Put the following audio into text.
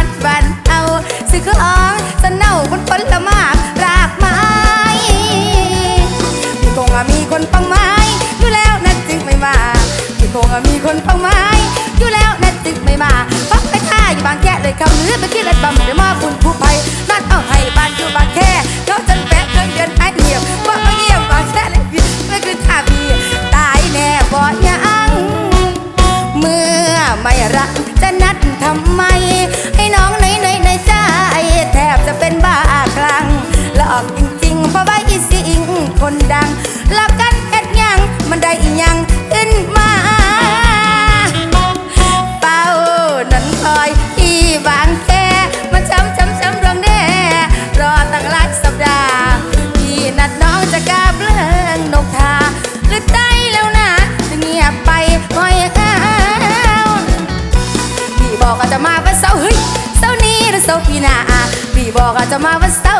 ลับอีสานบ้านเอาซื้อของสนเอาบนผลไม้รากไม้พี่คงมีคนปังไม้อยู่แล้วนั่นจึงไม่มาพี่คงมีคนปังไม้อยู่แล้วนั่นจึงไม่มาพักไปท่าอยู่บางแกเลยคำลือไปที่รถบัมเดี๋ยวมาบุญผู้ภัยนัดเอาให้บ้านอยู่บางแค่เขาจนแปะเครื่องเดือนหายเหี่ยวว่ามาเยี่ยมบางแค่เลยพี่ไม่คือท่าพี่ตายแน่บ่ยังเมื่อไม่รักจะนัดทำไม มันได้อีหยังขึ้นมา เป้านั้นคอยที่บางแค่มันช้ำช้ำช้ำดวงแน่รอตั้งหลายสัปดาห์ที่นัดน้องจะกาเปลิงนกทาหรือใจแล้วนะจะเงียบไปไม่เอาพี่บอกว่าจะมาวันเสาร์เฮ้ยเสาร์นี้หรือเสาร์ปีหน้าพี่บอกว่าจะมาวันเสาร์